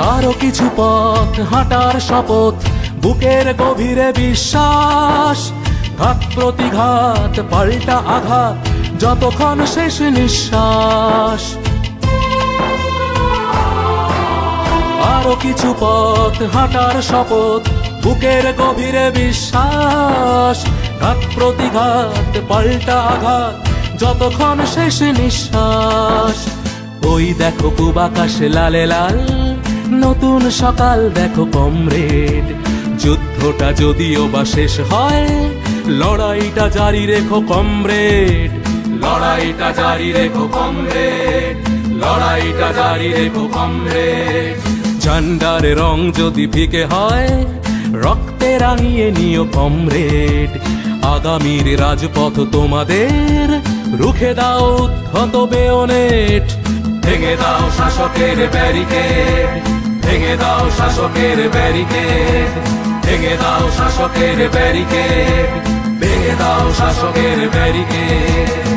আরও কিছু পথ হাঁটার শপথ, বুকের গভীরে বিশ্বাস। ঘাত প্রতিঘাত, পাল্টা আঘাত, যতক্ষণ শেষ নিঃশ্বাস। আরও কিছু পথ হাঁটার শপথ, বুকের গভীরে বিশ্বাস। ঘাত প্রতিঘাত, পাল্টা আঘাত, যতক্ষণ শেষ নিঃশ্বাস। ওই দেখো পূব আকাশে লালে লাল নতুন সকাল, দেখো কমরেড। যুদ্ধটা যদিও বা শেষ হয়, লড়াইটা জারি রেখো কমরেড। লড়াইটা জারি রেখো কমরেড, লড়াইটা জারি রেখো কমরেড। ঝান্ডার রং যদি ফিকে হয়, রক্তে রাঙিয়ে নিও কমরেড। আগামীর রাজপথ তোমাদের, রুখে দাও উদ্ধত বেয়নেট। ভেঙে দাও শাসকের ব্যারিকেড। ভেঙে দাও শাসকের ব্যারিকেড ভেঙে দাও শাসকের ব্যারিকেড ভেঙে দাও শাসকের ব্যারিকেড।